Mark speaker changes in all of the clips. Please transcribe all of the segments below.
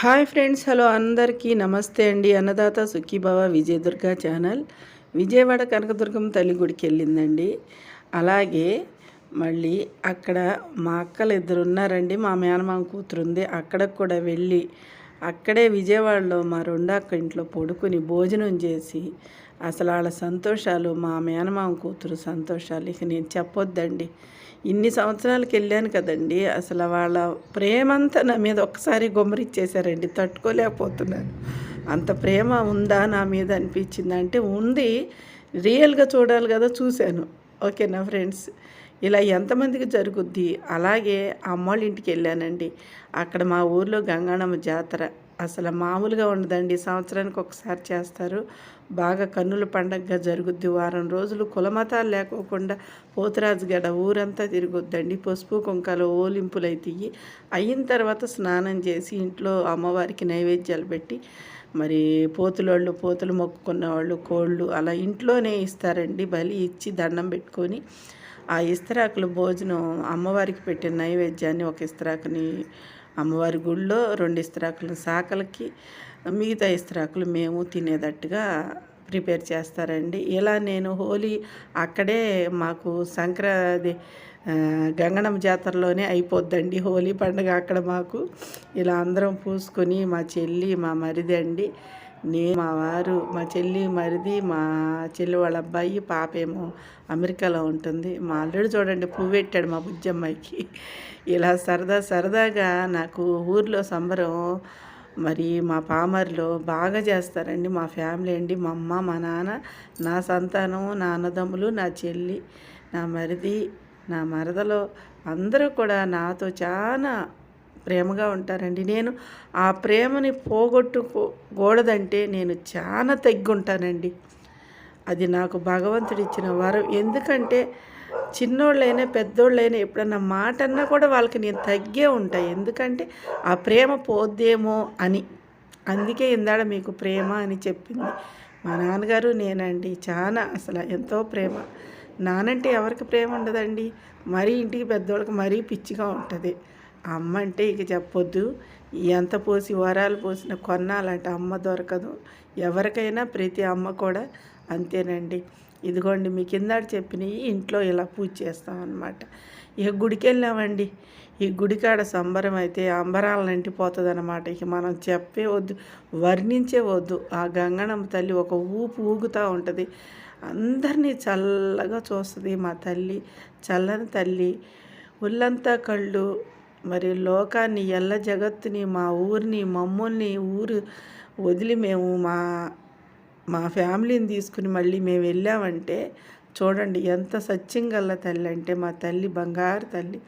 Speaker 1: Hi friends hello అందరికీ నమస్తే అండి. అన్నదాత సుఖీభావ విజయదుర్గ ఛానల్. విజయవాడ కనకదుర్గం తల్లి గుడికి వెళ్ళిందండి. అలాగే మళ్ళీ అక్కడ మా అక్కలు ఇద్దరు ఉన్నారండి. మా మేనమామ కూతురు ఉంది. అక్కడికి కూడా వెళ్ళి అక్కడే విజయవాడలో మా రెండు ఇంట్లో పడుకుని భోజనం చేసి అసలు వాళ్ళ సంతోషాలు మా మేనమామ కూతురు సంతోషాలు ఇక నేను చెప్పొద్దండి. ఇన్ని సంవత్సరాలకి వెళ్ళాను కదండి అసలు వాళ్ళ ప్రేమంతా నా మీద ఒక్కసారి గుమ్మరిచ్చేసారండి తట్టుకోలేకపోతున్నాను. అంత ప్రేమ ఉందా నా మీద అనిపించింది అంటే ఉంది. రియల్గా చూడాలి కదా చూశాను. ఓకేనా ఫ్రెండ్స్? ఇలా ఎంతమందికి జరుగుద్ది? అలాగే అమ్మోళ్ళ ఇంటికి వెళ్ళానండి. అక్కడ మా ఊర్లో గంగాణమ్మ జాతర. అసలు మామూలుగా ఉండదండి. సంవత్సరానికి ఒకసారి చేస్తారు. బాగా కన్నుల పండగగా జరుగుద్ది. వారం రోజులు కులమతాలు లేకోకుండా పోతురాజు గడ ఊరంతా తిరుగుద్దండి. పసుపు కుంకాలు ఓలింపులు అయితే అయిన తర్వాత స్నానం చేసి ఇంట్లో అమ్మవారికి నైవేద్యాలు పెట్టి మరి పోతులోళ్ళు పోతులు మొక్కుకున్న వాళ్ళు కోళ్ళు అలా ఇంట్లోనే ఇస్తారండి. బలి ఇచ్చి దండం పెట్టుకొని ఆ ఇస్తరాకులు భోజనం అమ్మవారికి పెట్టిన నైవేద్యాన్ని ఒక ఇస్తరాకుని అమ్మవారి గుళ్ళో రెండు ఇస్త్రాకులు సాకలకి మిగతా ఇస్త్రాకులు మేము తినేటట్టుగా ప్రిపేర్ చేస్తారండి. ఇలా నేను హోలీ అక్కడే మాకు సంక్రాంతి గంగణం జాతరలోనే అయిపోద్దండి హోలీ పండుగ అక్కడ మాకు. ఇలా అందరం పూసుకొని మా చెల్లి మా మరిది అండి నేను మా వారు మా చెల్లి మరిది మా చెల్లి వాళ్ళ అబ్బాయి పాపేమో అమెరికాలో ఉంటుంది. మా అల్లుడు చూడండి పువ్వు పెట్టాడు మా బుజ్జమ్మాయికి. ఇలా సరదా సరదాగా నాకు ఊర్లో సంబరం మరి మా పామర్లో బాగా చేస్తారండి. మా ఫ్యామిలీ అండి. మా అమ్మ మా నాన్న నా సంతానం నా అన్నదమ్ములు నా చెల్లి నా మరిది నా మరదలో అందరూ కూడా నాతో చాలా ప్రేమగా ఉంటారండి. నేను ఆ ప్రేమని పోగొట్టుకోకూడదంటే నేను చాలా తగ్గుంటానండి. అది నాకు భగవంతుడు ఇచ్చిన వరం. ఎందుకంటే చిన్నోళ్ళైనా పెద్దోళ్ళైనా ఎప్పుడన్నా మాట అన్నా కూడా వాళ్ళకి నేను తగ్గే ఉంటాయి ఎందుకంటే ఆ ప్రేమ పోద్దేమో అని. అందుకే ఇందాడ మీకు ప్రేమ అని చెప్పింది. మా నాన్నగారు నేనండి చాలా అసలు ఎంతో ప్రేమ. నానంటే ఎవరికి ప్రేమ ఉండదండి. మరీ ఇంటికి పెద్దోళ్ళకి మరీ పిచ్చిగా ఉంటుంది. అమ్మ అంటే ఇక చెప్పొద్దు. ఎంత పోసి వరాలు పోసిన కొన్నాలంటే అమ్మ దొరకదు. ఎవరికైనా ప్రతి అమ్మ కూడా అంతేనండి. ఇదిగోండి మీ కింద చెప్పినవి ఇంట్లో ఇలా పూజ చేస్తామన్నమాట ఇక గుడికి వెళ్ళామండి. ఈ గుడికాడ సంబరం అయితే అంబరాలను అంటిపోతుంది అనమాట ఇక మనం చెప్పే వద్దు వర్ణించే వద్దు. ఆ గంగణమ్మ తల్లి ఒక ఊపు ఊగుతూ ఉంటుంది. అందరినీ చల్లగా చూస్తుంది మా తల్లి. చల్లని తల్లి. ఒళ్ళంతా కళ్ళు మరి లోకాన్ని ఎల్ల జగత్తుని మా ఊరిని మమ్మల్ని ఊరు వదిలి మేము మా మా ఫ్యామిలీని తీసుకుని మళ్ళీ మేము వెళ్ళామంటే చూడండి ఎంత సత్యంగల్ల తల్లి అంటే మా తల్లి బంగారు తల్లి.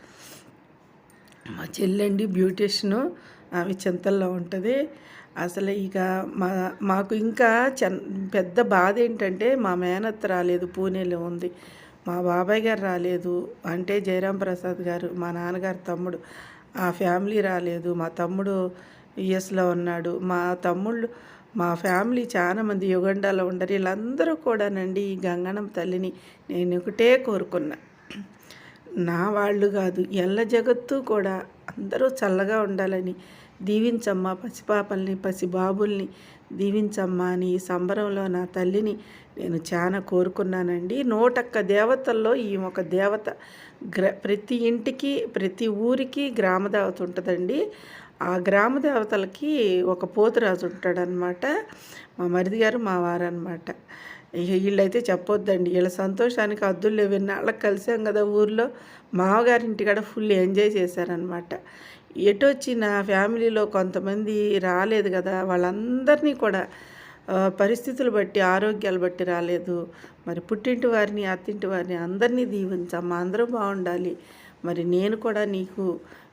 Speaker 1: మా చెల్లెండి బ్యూటిషను ఆమె చింతల్లో ఉంటుంది. అసలు ఇక మా మాకు ఇంకా చెన్ పెద్ద బాధ ఏంటంటే మా మేనత్త రాలేదు పూణేలో ఉంది. మా బాబాయ్ గారు రాలేదు. అంటే జయరాం ప్రసాద్ గారు మా నాన్నగారు తమ్ముడు ఆ ఫ్యామిలీ రాలేదు. మా తమ్ముడు యుఎస్లో ఉన్నాడు. మా తమ్ముళ్ళు మా ఫ్యామిలీ చాలామంది యుగండాలో ఉండరు. వీళ్ళందరూ కూడానండి ఈ గంగనం తల్లిని నేను ఒకటే కోరుకున్నా. నా వాళ్ళు కాదు ఎల్ల జగత్తు కూడా అందరూ చల్లగా ఉండాలని దీవించమ్మా పసిపాపల్ని పసిబాబుల్ని దీవించమ్మా అని ఈ సంబరంలో నా తల్లిని నేను చాలా కోరుకున్నానండి. నూటక్క దేవతల్లో ఈ ఒక దేవత గ్ర ప్రతి ఇంటికి ప్రతి ఊరికి గ్రామ దేవత ఉంటుందండి. ఆ గ్రామ దేవతలకి ఒక పోతురాజు ఉంటాడనమాట మా మరిది గారు మా వారనమాట అనమాట వీళ్ళైతే చెప్పొద్దండి. వీళ్ళ సంతోషానికి అద్దులు లేవు వాళ్ళకి కలిసాం కదా ఊర్లో. మామగారింటి కాడ ఫుల్ ఎంజాయ్ చేశారనమాట ఎటు వచ్చిన ఫ్యామిలీలో కొంతమంది రాలేదు కదా. వాళ్ళందరినీ కూడా పరిస్థితులు బట్టి ఆరోగ్యాలు బట్టి రాలేదు. మరి పుట్టింటి వారిని అత్తింటి వారిని అందరినీ దీవించమ్మా అందరూ బాగుండాలి. మరి నేను కూడా నీకు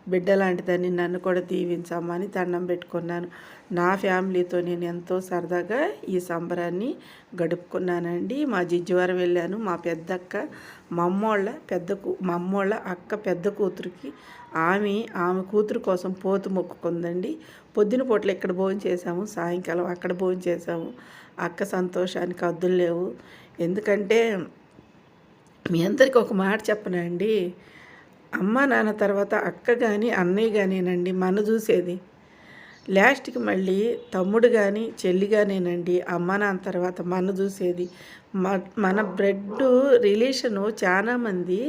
Speaker 1: బిడ్డ లాంటిదని నన్ను కూడా దీవించమ్మని దండం పెట్టుకున్నాను. నా ఫ్యామిలీతో నేను ఎంతో సరదాగా ఈ సంబరాన్ని గడుపుకున్నానండి. మా జిజ్జివారం వెళ్ళాను. మా పెద్దక్క మా అమ్మోళ్ళ పెద్ద మా అమ్మోళ్ళ అక్క పెద్ద కూతురికి ఆమె ఆమె కూతురు కోసం పోతు మొక్కుకుందండి. పొద్దున పూటలు ఇక్కడ భోజనం చేసాము సాయంకాలం అక్కడ భోజనం చేసాము అక్క సంతోషానికి అద్దులు లేవు. ఎందుకంటే మీ అందరికీ ఒక మాట చెప్పనండి. అమ్మ నాన్న తర్వాత అక్క కానీ అన్నయ్య కానీనండి మన చూసేది. లాస్ట్కి మళ్ళీ తమ్ముడు కానీ చెల్లి కానీనండి అమ్మ నాన్న తర్వాత మన చూసేది. మన బ్రెడ్ రిలేషను చాలా మంది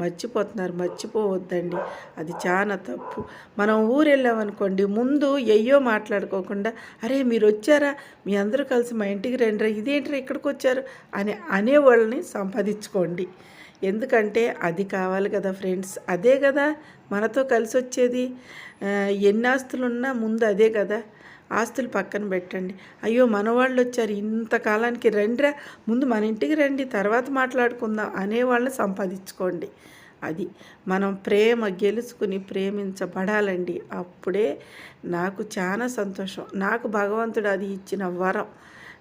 Speaker 1: మర్చిపోతున్నారు మర్చిపోవద్దండి. అది చాలా తప్పు. మనం ఊరు వెళ్ళామనుకోండి ముందు ఎయ్యో మాట్లాడుకోకుండా అరే మీరు వచ్చారా మీ అందరూ కలిసి మా ఇంటికి రండిరా ఇదేంట్రా ఇక్కడికి వచ్చారు అని అనేవాళ్ళని సంపాదించుకోండి. ఎందుకంటే అది కావాలి కదా ఫ్రెండ్స్. అదే కదా మనతో కలిసి వచ్చేది ఎన్ని ఆస్తులున్నా ముందు అదే కదా. ఆస్తులు పక్కన పెట్టండి. అయ్యో మనవాళ్ళు వచ్చారు. ఇంతకాలానికి రండిరా. ముందు మన ఇంటికి రండి తర్వాత మాట్లాడుకుందాం అనేవాళ్ళని సంపాదించుకోండి. అది మనం ప్రేమ గెలుచుకుని ప్రేమించబడాలండి. అప్పుడే నాకు చాలా సంతోషం. నాకు భగవంతుడు అది ఇచ్చిన వరం.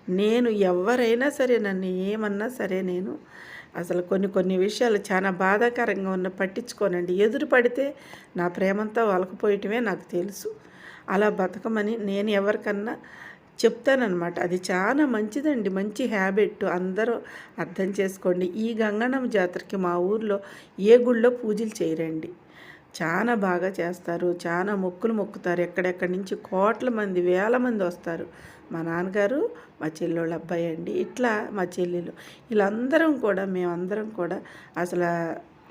Speaker 1: నేను ఎవరైనా సరే నన్ను ఏమన్నా సరే నేను అసలు కొన్ని కొన్ని విషయాలు చాలా బాధాకరంగా ఉన్న పట్టించుకోనండి. ఎదురు పడితే నా ప్రేమంతా వలకపోయటమే నాకు తెలుసు. అలా బతకమని నేను ఎవరికన్నా చెప్తానమాట అది చాలా మంచిదండి. మంచి హ్యాబిట్. అందరూ అర్థం చేసుకోండి. ఈ గంగన్నమ్మ జాతరకి మా ఊర్లో ఏ గుళ్ళో పూజలు చేయరండి. చాలా బాగా చేస్తారు. చాలా మొక్కులు మొక్కుతారు. ఎక్కడెక్కడి నుంచి కోట్ల మంది వేల మంది వస్తారు. మా నాన్నగారు మా చెల్లెళ్ళ అబ్బాయి అండి. ఇట్లా మా చెల్లెలు. వీళ్ళందరం కూడా మేమందరం కూడా అసలు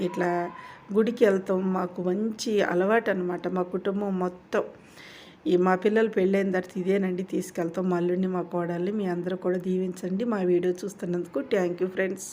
Speaker 1: ఇట్లా గుడికి వెళ్తాం. మాకు మంచి అలవాటు అనమాట మా కుటుంబం మొత్తం. ఈ మా పిల్లలు పెళ్ళైన తర్వాత ఇదేనండి తీసుకెళ్తాం మళ్ళీ మా కోడల్ని మీ అందరూ కూడా దీవించండి. మా వీడియో చూస్తున్నందుకు థ్యాంక్ యూ ఫ్రెండ్స్.